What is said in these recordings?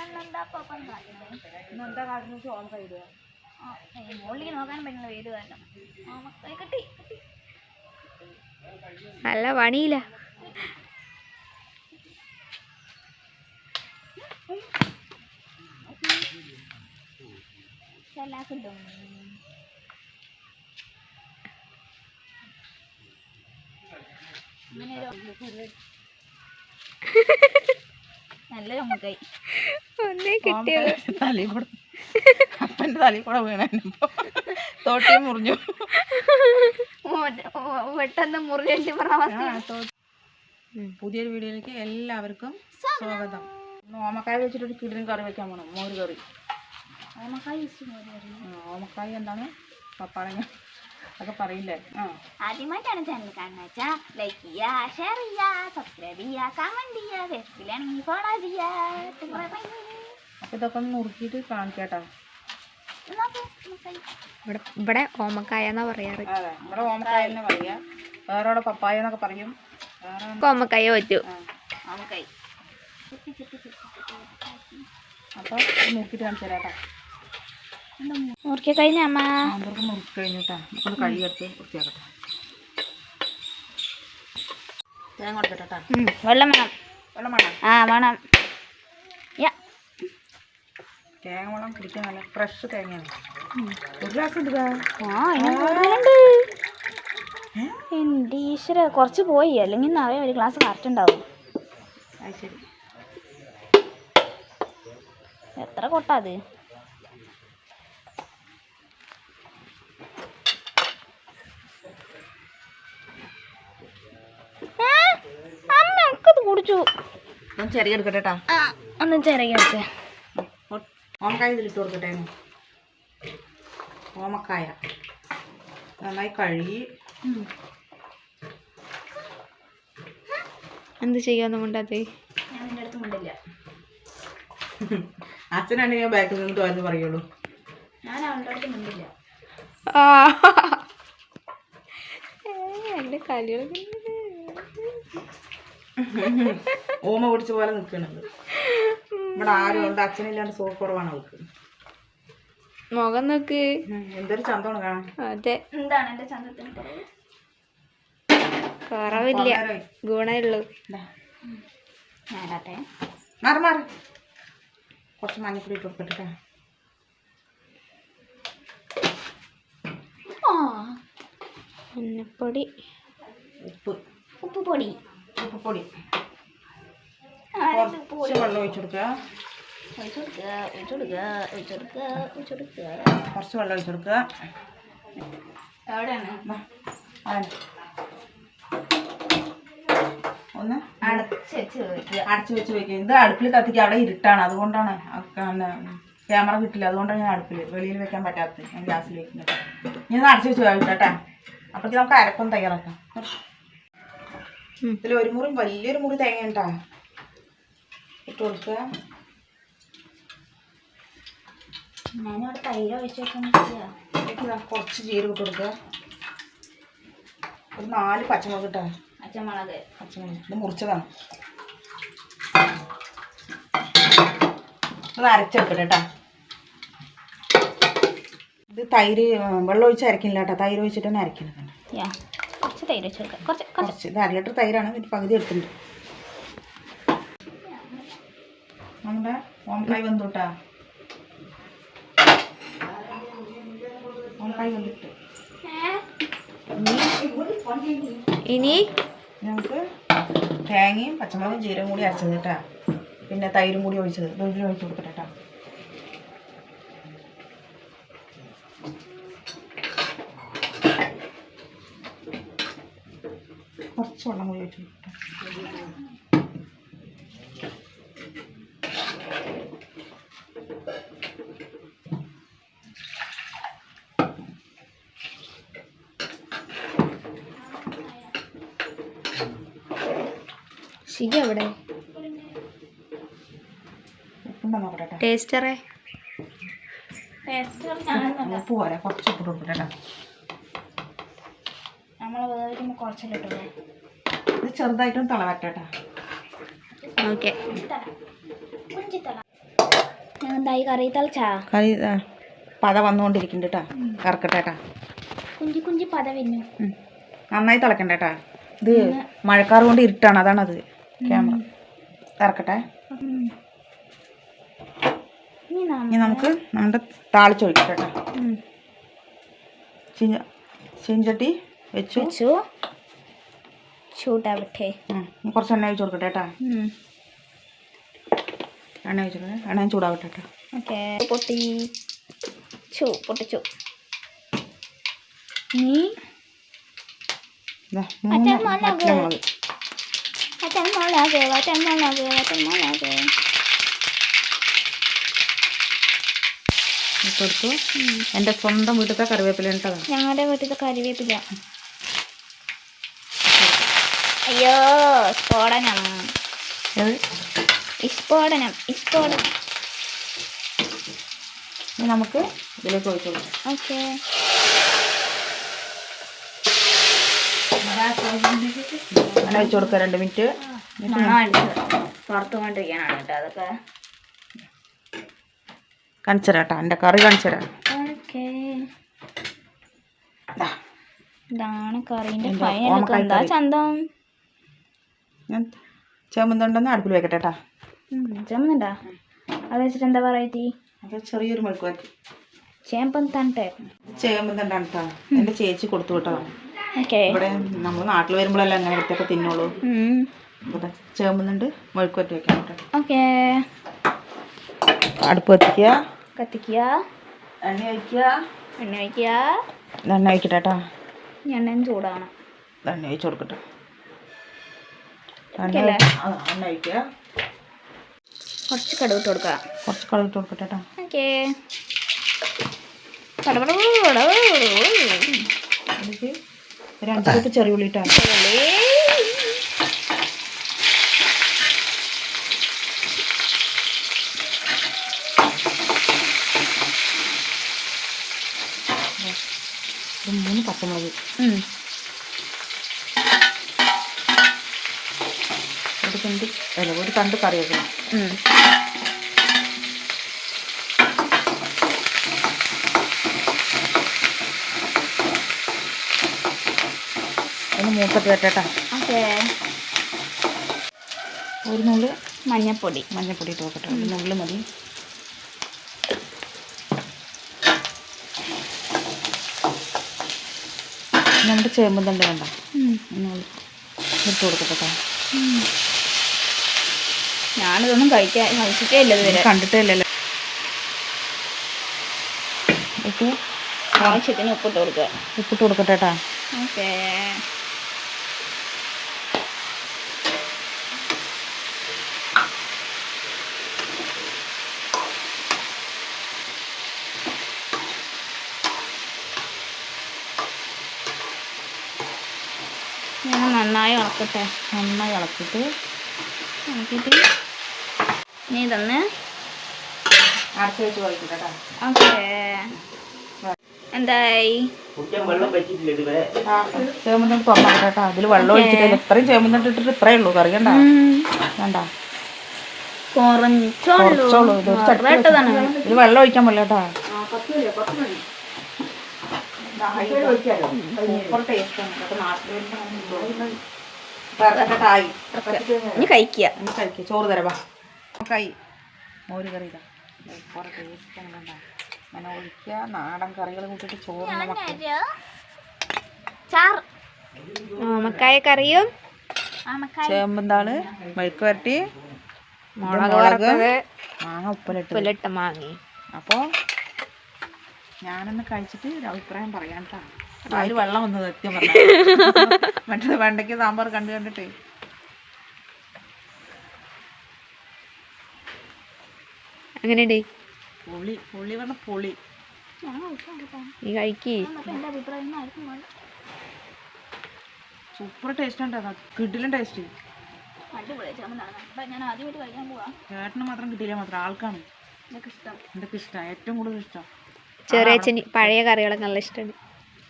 എന്താ നന്ദാ കാട്ടുന്നത് ഇന്നെന്താ കാട്ടുന്നത് ഓമക്കായ ഇടുക ആ മുകളിലേക്ക് നോക്കാൻ പറ്റില്ല വെയിൽ കാരണം ആ മക്കളെ കിട്ടി നല്ല പണിയില്ല. നല്ല നല്ലൊരു മുക്കായി ഒന്നേ കിട്ടിയത്. തലയിൽ കൂടെ അപ്പന്റെ തലയിൽ കൂടെ വീണപ്പോ തോട്ടി മുറിഞ്ഞു. പെട്ടെന്ന് തോ- പുതിയൊരു വീഡിയോയിലേക്ക് എല്ലാവർക്കും സ്വാഗതം. ഓമക്കായ വെച്ചിട്ട് ഒരു കിടിലും കറി വെക്കാൻ പോണം മോര് കറി. ഓമക്കായ. ഓമക്കായ എന്താണ്? പപ്പാളങ്ങ അതൊക്കെ പറയില്ലേ? ആ. ആദ്യമായിട്ടാണ് ചാനൽ കാണുന്നത്. വെച്ചാ ലൈക്ക് ചെയ്യാ ഷെയർ ചെയ്യാ സബ്സ്ക്രൈബ് ചെയ്യാ കമന്റ് ചെയ്യാ ഫേസ്ബുക്കിലാണെങ്കിൽ ഫോളോ ചെയ്യാ അപ്പൊ ഇതൊക്കെ ഒന്ന് നുറുക്കിയിട്ട് കാണിക്കാട്ടാ ഇവിടെ ഇവിടെ ഓമക്കായ എന്നാ പറയാറ്. അതെ നമ്മുടെ ഓമക്കായ എന്നാ പറയാ. വേറെ പപ്പായ എന്നൊക്കെ പറയും. ഓമക്കായ പറ്റൂ. ഓമക്കായി. അപ്പൊ നോക്കിട്ട് കാണിച്ചു തരാട്ടാ മുറിക്ക കഴിഞ്ഞ അമ്മ മുറുക്കി നുറുക്കി കഴിഞ്ഞിട്ടാ നമുക്കൊന്ന് കഴുകിയെടുത്ത് വൃത്തിയാക്കട്ടെ. തേങ്ങ കൊടുക്കട്ടെ വെള്ളം വേണം. വെള്ളം വേണം? ആ വേണം. തേങ്ങ വെള്ളം കുടിക്കാൻ നല്ല ഫ്രഷ് തേങ്ങയാണ്. ഒരു ഗ്ലാസ് ഇടുക. ആ എന്റെ ഈശ്വര കുറച്ച് പോയി. അല്ലെങ്കിൽ നിറയെ ഒരു ഗ്ലാസ് കറക്റ്റ് ഉണ്ടാവും. ശരി. എത്ര കൊട്ടാ അത് ആ, അമ്മ എനിക്കത് ഒന്ന് ചെറിയ എടുക്കട്ടെ ഒന്ന് ആ എടുക്കേ. ചെറിയ ഓമക്കായ ഇതിലിട്ട് കൊടുക്കട്ടെ. ഓമക്കായ. നന്നായി കഴുകി. എന്ത് ചെയ്യാന്ന് കൊണ്ടത് ഞാൻ നിന്റെ അടുത്ത് കൊണ്ടില്ല അച്ഛനാണെങ്കിൽ ഞാൻ ബാക്കിൽ നിന്ന് തോന്നു പറയുള്ളൂ. ഞാൻ അവളുടെ അടുത്ത് കൊണ്ടില്ല എന്റെ കളികൾ ഓമ പിടിച്ച പോലെ നിൽക്കണത് ഇവിടെ ആരും ഉണ്ട്. അച്ഛനില്ലാണ്ട് സുഖക്കുറവാണ് അവൾക്ക്. മുഖം നോക്ക്. എന്തൊരു ചന്തമാണ് കാണാൻ. അതെ. എന്താണ് ചന്തത്തിന് കുറവില്ല. ഗുണമുള്ളൂ മാറി മാറി. കുറച്ച് മഞ്ഞപ്പൊടി ഇട്ട് മഞ്ഞപ്പൊടി. ഉപ്പ്. ഉപ്പ് പൊടി. ഉപ്പുപൊടി. കുറച്ച് വെള്ളം ഒഴിച്ചു കൊടുക്കുക ഒഴിച്ചു കൊടുക്കുക ഒഴിച്ചു കൊടുക്കുക ഒഴിച്ചു കൊടുക്കുക ഒഴിച്ചു കൊടുക്കുക കുറച്ച് വെള്ളം ഒഴിച്ചു കൊടുക്കുക എവിടെയാണ് ഒന്ന്. അടച്ച് വെച്ച് വെക്കുക. അടച്ച് വെച്ച് വെക്കുക. ഇത് അടുപ്പിൽ കത്തിക്കുക. അവിടെ ഇരുട്ടാണ്. അതുകൊണ്ടാണ് ക്യാമറ കിട്ടില്ല. അതുകൊണ്ടാണ് ഞാൻ അടുപ്പിൽ വെളിയിൽ വെക്കാൻ പറ്റാത്തത്. ഞാൻ ഗ്യാസിൽ വെക്കുന്നത് ഇനി ഒന്ന് അടച്ചു വെച്ച് വേവിക്കട്ടെ അപ്പോഴത്തേക്ക് നമുക്ക് അരപ്പം തയ്യാറാക്കാം. ഇതിൽ ഒരു മുറി വലിയൊരു മുറി തേങ്ങ ഉണ്ടാ ഇട്ട് കൊടുക്കുക. ഞാനിവിടെ തൈര് ഒഴിച്ച് വെക്കാൻ കുറച്ച് ജീരകം ഇട്ട് കൊടുക്കുക. ഒരു നാല് പച്ചമുളക് ഇട്ടാ പച്ചമുളക്. പച്ചമുളക്. ഇത് മുറിച്ചതാണ് ഒന്ന് അരച്ചെടുക്കട്ടെ കേട്ടാ. ഇത് തൈര് വെള്ളം ഒഴിച്ച് അരക്കില്ല കേട്ടോ. തൈര് ഒഴിച്ചിട്ട് തന്നെ യാ. തൈര് വെച്ച് വെക്കാം കുറച്ച്. കുറച്ച്. ഇത് അര ലിറ്റർ തൈരാണ്. ഒരു പകുതി എടുത്തിട്ടുണ്ട്. നമ്മുടെ ഓമക്കായ് വെന്തുട്ടാ വെന്തിട്ട് ഇനി? നമുക്ക് തേങ്ങയും പച്ചമുളകും ജീരകം കൂടി അരച്ചത് കേട്ടാ. പിന്നെ തൈരും കൂടി ഒഴിച്ചത്. ഇതിൽ ഒഴിച്ച് കൊടുക്കട്ടെ കേട്ടോ കുറച്ച് വെള്ളം കൂടി ഒഴിച്ച് കൊടുക്കട്ടെ ഷിജ എവിടെ? ടേസ്റ്ററേ? ഉപ്പ് പോരാ കുറച്ച് ഉപ്പ് കൊടുക്കട്ടെ കേട്ടോ. നമ്മൾ വേവിക്കുമ്പോൾ കുറച്ചല്ലേ ഇട്ടുള്ളൂ ഇത് ചെറുതായിട്ടൊന്ന് തിളവട്ടെ കേട്ടോ ഓക്കെ. തല കുഞ്ചി തല എന്തായി കറി തളിച്ചാ? കറി പത വന്നുകൊണ്ടിരിക്കുന്നുണ്ട് കേട്ടോ കറക്കട്ടെ കേട്ടാ കുഞ്ചി കുഞ്ചി പത വരുന്നു. നന്നായി തിളക്കണ്ട കേട്ടാ ഇത് മഴക്കാറ് കൊണ്ട് ഇരുട്ടാണ് അത് ക്യാമറ. ഇറക്കട്ടെ ഇനി നമുക്ക് നമ്മുടെ താളിച്ചൊഴിക്കട്ടെ കേട്ടോ ചീഞ്ചട്ടി വെച്ചു. വെച്ചു. ചൂടാവട്ടെ കുറച്ച് എണ്ണ ഒഴിച്ച് കൊടുക്കട്ടെ കേട്ടാ. എണ്ണ ഒഴിച്ചിട്ട് എണ്ണ ചൂടാവട്ടെ കേട്ടോ. ഓക്കെ പൊട്ടി. ചൂ പൊട്ടിച്ചു. നീ? പച്ചമുളക്. എന്റെ സ്വന്തം വീട്ടിലത്തെ കറിവേപ്പില ഞങ്ങളുടെ വീട്ടിലത്തെ കറിവേപ്പില. അയ്യോ സ്ഫോടനം. സ്ഫോടനം വിസ്ഫോടനം ഇനി നമുക്ക് ഇതിലേക്ക് ഒഴിച്ചു കൊടുക്കാം. ഓക്കെ. എണ്ണ ഒഴിച്ച് കൊടുക്കുക രണ്ട് മിനിറ്റ്. പുറത്തു കൊണ്ടിരിക്കാനാണ് കേട്ടോ അതൊക്കെ. കാണിച്ചു തരാം കേട്ടോ എന്റെ കറി കാണിച്ചു തരാം ഓക്കെ ഇതാണ് കറീന്റെ ഫൈനൽ എന്താ ചന്തം? ഞാൻ ചേമ്പുന്നുണ്ടെന്ന് അടുപ്പിൽ വെക്കട്ടെ കേട്ടാ ചുമന്നുണ്ടാ? അത് വെച്ചിട്ട് എന്താ വെറൈറ്റി അത് ചെറിയൊരു മെഴുക്കുവരട്ടി ചേമ്പൻ തണ്ട്. ചേമ്പുന്നുണ്ടാണ് കേട്ടോ എന്റെ ചേച്ചി കൊടുത്തു കേട്ടോ. ഇവിടെ നമ്മൾ നാട്ടിൽ വരുമ്പോഴല്ലേ അങ്ങനെ വൃത്തിയൊക്കെ തിന്നുള്ളൂ. ഇവിടെ ചേമ്പുന്നുണ്ട് മെഴുക്കുവരട്ടി വെക്കാൻ കേട്ടോ ഓക്കെ. അടുപ്പ് കത്തിക്കുക. കത്തിക്കുക. എണ്ണ ഒഴിക്കുക. എണ്ണ ഒഴിക്കുക. എണ്ണ ഒഴിക്കട്ടെ കേട്ടോ എണ്ണയും ചൂടാണ് എണ്ണ ഒഴിച്ച് കൊടുക്കട്ടെ. കുറച്ച് കടുവിട്ട് കൊടുക്കുക. കുറച്ച് കളറിട്ട് കൊടുക്കട്ടെ കേട്ടോ ഓക്കെ. ഒരു അഞ്ച് പത്ത് ചെറിയ ഉള്ളി ഇട്ടാ ഒരു മൂന്ന് പച്ചമുളക്. തണ്ട് അല്ല ഒരു തണ്ട് കറി വെക്കണം ഒന്ന് മൂക്കത്ത് വെട്ടേട്ടാ. ഓക്കെ. ഒരു നുള്ളു മഞ്ഞപ്പൊടി. മഞ്ഞപ്പൊടി ഇട്ട് നോക്കട്ടെ ഒരു നുള്ളു മതി. നമ്മുടെ ചേമ്പും തണ്ട് വേണ്ട. ഇട്ട് കൊടുക്കട്ടെ കേട്ടോ. ഞാനിതൊന്നും കഴിക്കാൻ കഴിച്ചിട്ടേ ഇല്ല ഇതുവരെ. കണ്ടിട്ടേ ഇല്ലല്ലോ ഉപ്പ്. ആവശ്യത്തിന് ഉപ്പിട്ട് കൊടുക്കുക. ഉപ്പിട്ട് കൊടുക്കട്ടെ കേട്ടാ ഓക്കേ. ഞാൻ നന്നായി ഇളക്കട്ടെ. നന്നായി ഇളക്കിയിട്ട് ഇളക്കിയിട്ട് നീ തന്നെ അടച്ച് വെച്ച് കഴിക്കട്ടെ കേട്ടോ. ഓക്കെ. എന്തായി? തുറന്നിട്ട് കേട്ടോ. അതിൽ വെള്ളം ഒഴിച്ചിട്ടില്ല. ഇത്രയും ചേമ്പുന്തണ്ട് ഇട്ടിട്ട് ഇത്രയേ ഉള്ളൂ. കറി കണ്ട? വേണ്ട കുറച്ചുള്ളൂ കുറച്ചുള്ളൂ ഇത് ഒരു ചട്ടി ഇട്ടതാണ് വെച്ച്. ഇതിൽ വെള്ളം ഒഴിക്കാൻ പറ്റില്ല കേട്ടോ? കഴിക്കുക. ചോറ് തരവാ കൈ മോര് കറി ഇതാ. ടേസ്റ്റ് അങ്ങനെ ഒഴിക്കുക. നാടൻ കറികൾ കൂട്ടിയിട്ട് ചോറ് ഓമക്കായ കറിയും ചേമ്പന്താൾ മെഴുക്ക് വരട്ടി മുളക് വറുത്തത് മാങ്ങ ഉപ്പിലിട്ട് പുലിട്ട മാങ്ങി. അപ്പോൾ ഞാനൊന്ന് കഴിച്ചിട്ട് ഒരു അഭിപ്രായം പറയാൻ കേട്ടോ. അതിൽ വെള്ളം വന്നത് സത്യം പറഞ്ഞു. മറ്റേത് വെണ്ടയ്ക്ക് സാമ്പാർ കണ്ടു കണ്ടിട്ടേ. അങ്ങനെയുണ്ട്. പുളി പുളി പറഞ്ഞ പുളി. നീ കഴിക്കി. സൂപ്പർ ടേസ്റ്റ് ഉണ്ടാ കിട്ടിലും ടേസ്റ്റ് ചേട്ടന് മാത്രം കിട്ടിയില്ല മാത്രം ആൾക്കാണ്. എനിക്ക് ഇഷ്ടം. എന്തൊക്കെ ഇഷ്ടമാണ് ഏറ്റവും കൂടുതൽ ഇഷ്ടം. ചെറിയ അച്ഛന് പഴയ കറികളൊക്കെ നല്ല ഇഷ്ടമാണ്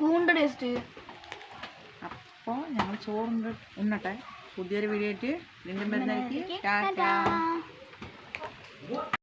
കൂണ്ട ടേസ്റ്റ് അപ്പോൾ ഞങ്ങൾ ചോറുണ്ട് ഉണ്ണട്ടെ. പുതിയൊരു വീഡിയോ ആയിട്ട് വീണ്ടും വരുന്നതായിരിക്കും. ടാറ്റാ.